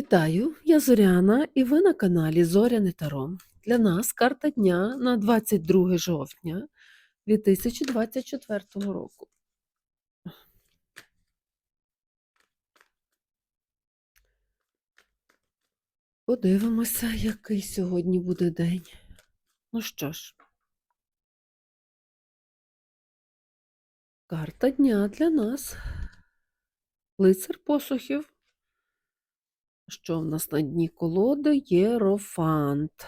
Вітаю, я Зоряна, і ви на каналі Зоряне Таро. Для нас карта дня на 22 жовтня 2024 року. Подивимося, який сьогодні буде день. Ну що ж, карта дня для нас. Лицар посухів. Що в нас на дні колоди? Єрофант.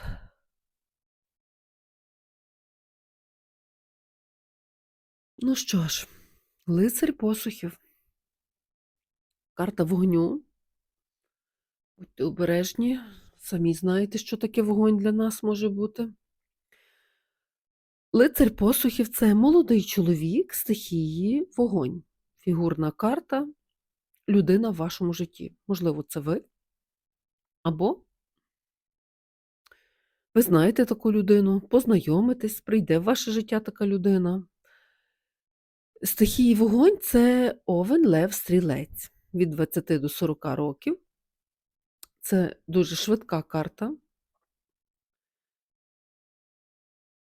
Ну що ж, лицар посухів. Карта вогню. Будьте обережні, самі знаєте, що таке вогонь для нас може бути. Лицар посухів це молодий чоловік стихії вогонь. Фігурна карта, людина в вашому житті. Можливо, це ви. Або ви знаєте таку людину, познайомитесь, прийде в ваше життя така людина. Стихії вогонь це овен, лев, стрілець від 20 до 40 років. Це дуже швидка карта.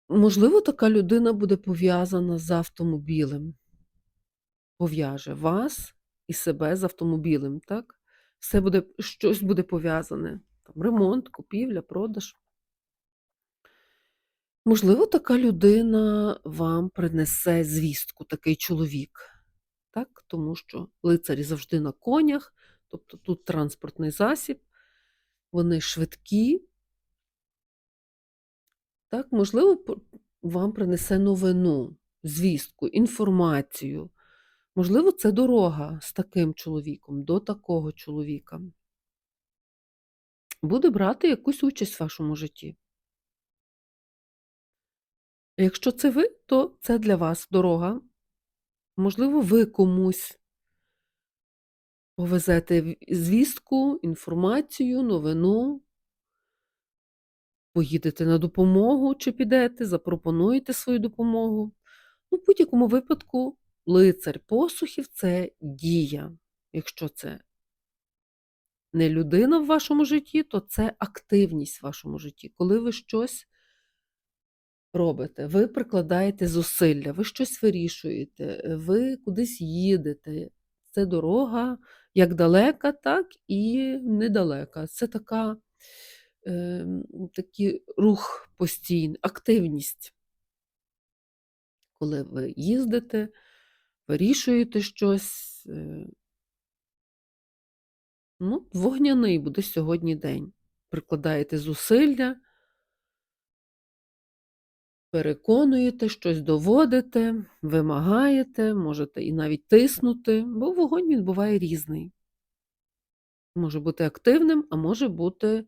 Можливо, така людина буде пов'язана з автомобілем. Пов'яже вас і себе з автомобілем, так? Все буде, щось буде пов'язане. Там, ремонт, купівля, продаж. Можливо, така людина вам принесе звістку, такий чоловік, так? тому що лицарі завжди на конях, тобто тут транспортний засіб, вони швидкі. Так, можливо, вам принесе новину, звістку, інформацію. Можливо, це дорога з таким чоловіком, до такого чоловіка. Буде брати якусь участь в вашому житті. Якщо це ви, то це для вас дорога. Можливо, ви комусь повезете звістку, інформацію, новину, поїдете на допомогу чи підете, запропонуєте свою допомогу. Ну, в будь-якому випадку, лицар посухів це дія. Якщо це не людина в вашому житті, то це активність в вашому житті. Коли ви щось робите, ви прикладаєте зусилля, ви щось вирішуєте, ви кудись їдете. Це дорога як далека, так і недалека. Це така, е, такий рух постійний, активність. Коли ви їздите, вирішуєте щось. е, Ну, вогняний буде сьогодні день. Прикладаєте зусилля, переконуєте, щось доводите, вимагаєте, можете і навіть тиснути, бо вогонь він буває різний. Може бути активним, а може бути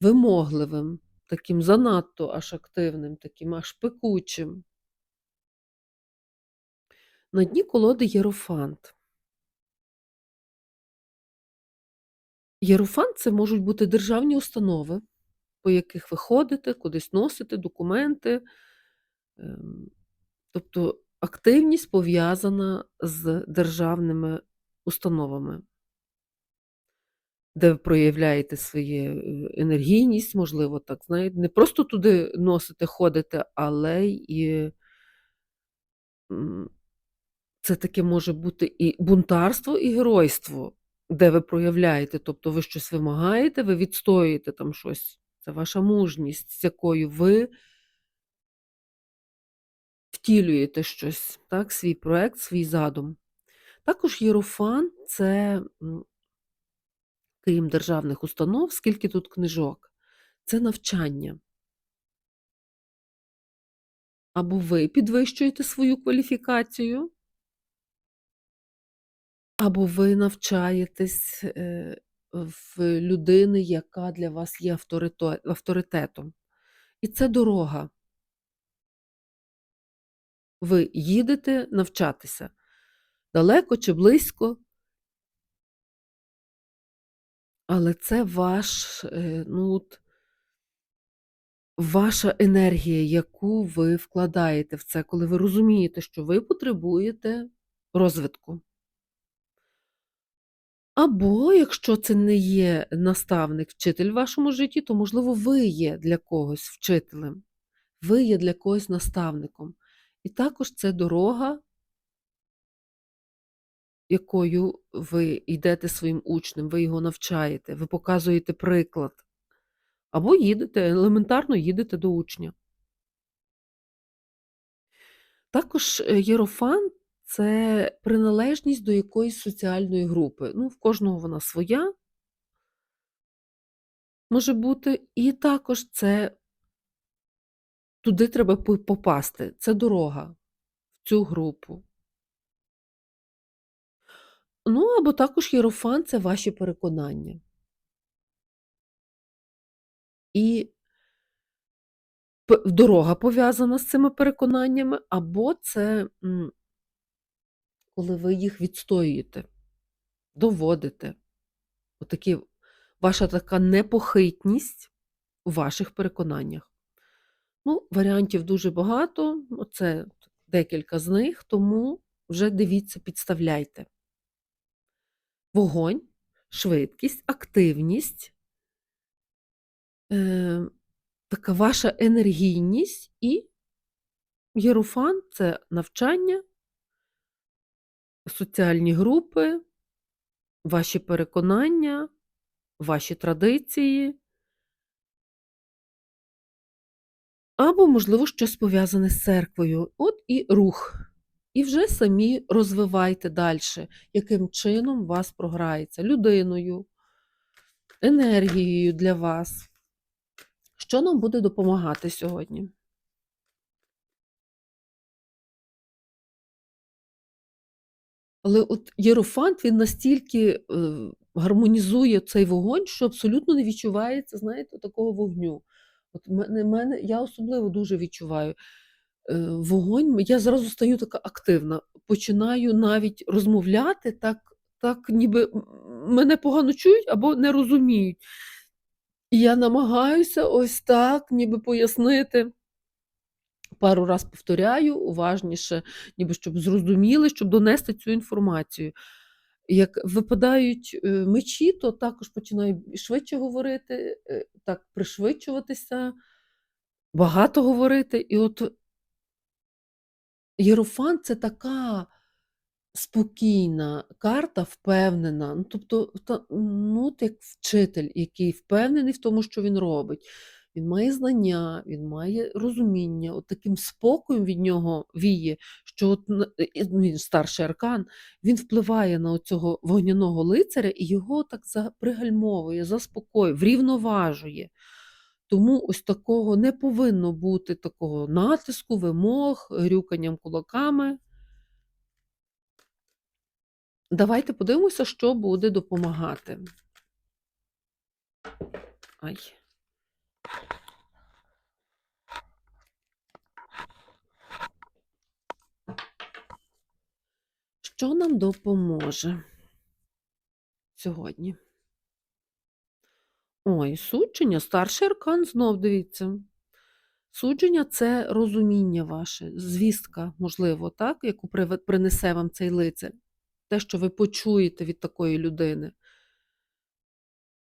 вимогливим, таким занадто аж активним, таким аж пекучим. На дні колоди єрофант. Єрофант це можуть бути державні установи, по яких ви ходите, кудись носите документи. ем, Тобто активність пов'язана з державними установами, де ви проявляєте свою енергійність, можливо, так, знаєте, не просто туди носите, ходите, але м, це таке може бути і бунтарство, і геройство, де ви проявляєте, тобто ви щось вимагаєте, ви відстоюєте там щось. Це ваша мужність, з якою ви втілюєте щось, так, свій проект, свій задум. Також Єрофан це, крім державних установ, скільки тут книжок, це навчання. Або ви підвищуєте свою кваліфікацію, або ви навчаєтесь е, в людини, яка для вас є авторитетом. І це дорога. Ви їдете навчатися далеко чи близько, але це ваш, е, ну, от, ваша енергія, яку ви вкладаєте в це, коли ви розумієте, що ви потребуєте розвитку. Або якщо це не є наставник, вчитель в вашому житті, то, можливо, ви є для когось вчителем, ви є для когось наставником. І також це дорога якою ви йдете своїм учнем, ви його навчаєте, ви показуєте приклад. Або їдете, елементарно їдете до учня. Також е, єрофант це приналежність до якоїсь соціальної групи. Ну, в кожного вона своя може бути, і також це туди треба попасти. Це дорога в цю групу. Ну, або також єрофант це ваші переконання. І дорога пов'язана з цими переконаннями, або це коли ви їх відстоюєте, доводите. Отакі, ваша така непохитність у ваших переконаннях. Ну, варіантів дуже багато, це декілька з них, тому вже дивіться, підставляйте. Вогонь, швидкість, активність. Е, така ваша енергійність і єруфан це навчання, соціальні групи, ваші переконання, ваші традиції. Або, можливо, щось пов'язане з церквою. От і рух. І вже самі розвивайте далі, яким чином вас програється людиною, енергією для вас. Що нам буде допомагати сьогодні? Але от Єрофант він настільки е, гармонізує цей вогонь, що абсолютно не відчувається, знаєте, такого вогню. От мене, мене, Я особливо дуже відчуваю е, вогонь, я зразу стаю така активна, починаю навіть розмовляти, так, так ніби мене погано чують або не розуміють. І я намагаюся ось так, ніби пояснити. Пару раз повторяю, уважніше, ніби щоб зрозуміли, щоб донести цю інформацію. Як випадають е, мечі, то також починаю швидше говорити, е, так пришвидшуватися, багато говорити. І от Єрофан це така спокійна карта, впевнена. Ну, Тобто, та, ну, як вчитель, який впевнений в тому, що він робить. Він має знання, він має розуміння, от таким спокоєм від нього віє, що от він старший аркан, він впливає на цього вогняного лицаря і його так пригальмовує, заспокоює, врівноважує. Тому ось такого не повинно бути такого натиску, вимог, грюканням кулаками. Давайте подивимося, що буде допомагати. Ай. Що нам допоможе сьогодні? Ой, судження, старший аркан знов дивіться. Судження це розуміння ваше, звістка, можливо, так, яку принесе вам цей лицар. Те, що ви почуєте від такої людини,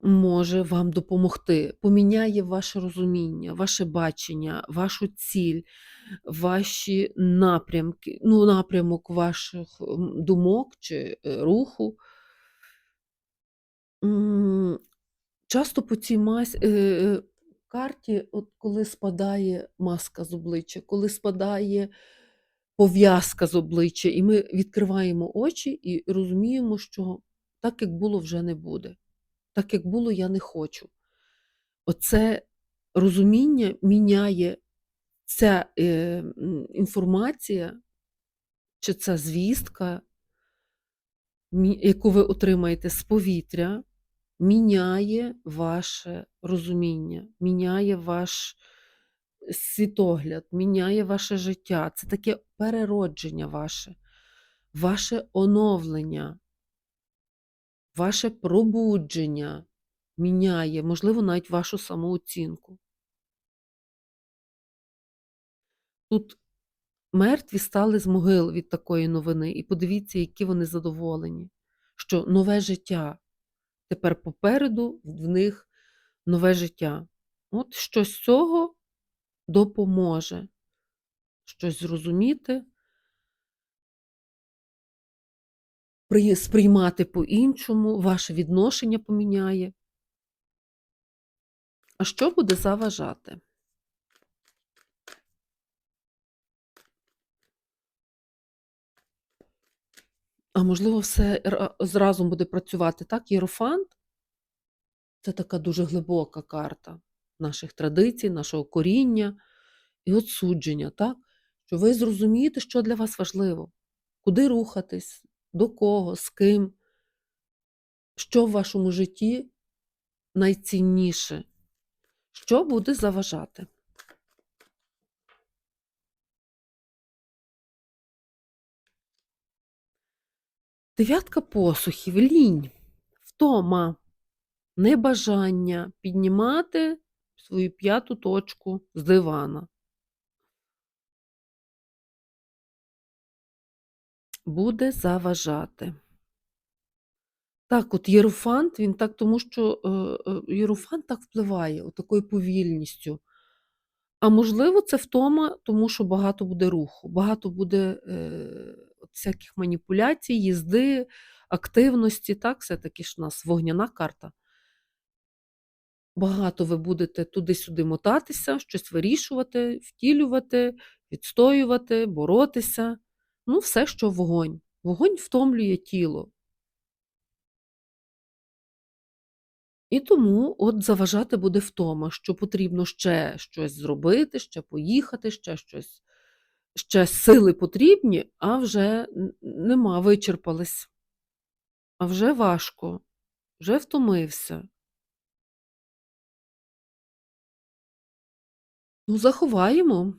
може вам допомогти, поміняє ваше розуміння, ваше бачення, вашу ціль, ваші напрямки, ну, напрямок ваших думок чи е, руху. Часто по цій мас... Е, карті, от коли спадає маска з обличчя, коли спадає пов'язка з обличчя, і ми відкриваємо очі і розуміємо, що так, як було, вже не буде. Так, як було, я не хочу. Оце розуміння міняє ця е, інформація, чи ця звістка, яку ви отримаєте з повітря міняє ваше розуміння, міняє ваш світогляд, міняє ваше життя. Це таке переродження ваше, ваше оновлення, ваше пробудження міняє, можливо, навіть вашу самооцінку. Тут мертві стали з могил від такої новини, і подивіться, які вони задоволені що нове життя тепер попереду, в них нове життя. От щось з цього допоможе щось зрозуміти, сприймати по-іншому, ваше відношення поміняє. А що буде заважати? А можливо, все зразу буде працювати так? Єрофант це така дуже глибока карта наших традицій, нашого коріння і от судження, так? Що ви зрозумієте, що для вас важливо, куди рухатись, до кого, з ким, що в вашому житті найцінніше, що буде заважати. Дев'ятка посухів, лінь, втома, небажання піднімати свою п'яту точку з дивана. Буде заважати. Так, от Єрофант, він так, тому що е, е, Єрофант так впливає, такою повільністю. А можливо, це втома, тому що багато буде руху, багато буде е, всяких маніпуляцій, їзди, активності. Так, все-таки ж у нас вогняна карта. Багато ви будете туди-сюди мотатися, щось вирішувати, втілювати, відстоювати, боротися. Ну, все, що вогонь. Вогонь втомлює тіло. І тому от заважати буде втома, що потрібно ще щось зробити, ще поїхати, ще щось, ще сили потрібні, а вже нема, вичерпались. А вже важко, вже втомився. Ну, заховаємо.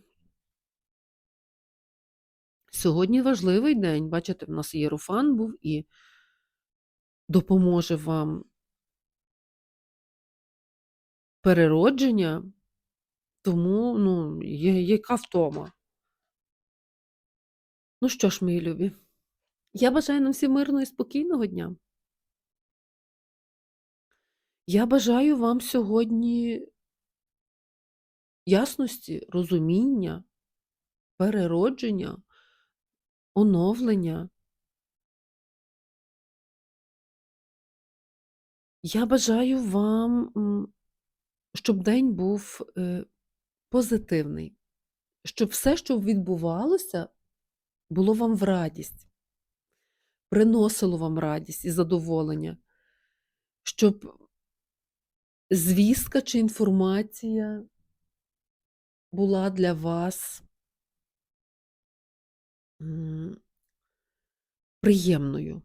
Сьогодні важливий день. Бачите, в нас Єрофан був і допоможе вам переродження, тому ну, є, яка втома. Ну що ж, мої любі, я бажаю нам всім мирного і спокійного дня. Я бажаю вам сьогодні ясності, розуміння, переродження, оновлення. Я бажаю вам, щоб день був е, позитивний, щоб все, що відбувалося, було вам в радість, приносило вам радість і задоволення, щоб звістка чи інформація була для вас приємною.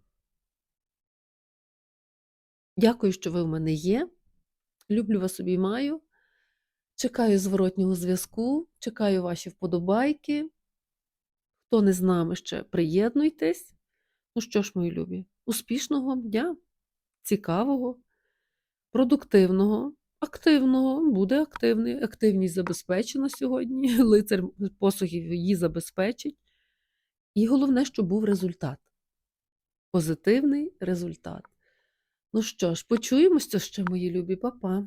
Дякую, що ви в мене є. Люблю вас обіймаю. Чекаю зворотнього зв'язку, чекаю ваші вподобайки. Хто не з нами ще, приєднуйтесь. Ну що ж, мої любі, успішного вам дня, цікавого, продуктивного, активного, буде активний. Активність забезпечена сьогодні. Лицар посухів її забезпечить. І головне, щоб був результат. Позитивний результат. Ну що ж, почуємося ще, мої любі, Па-па.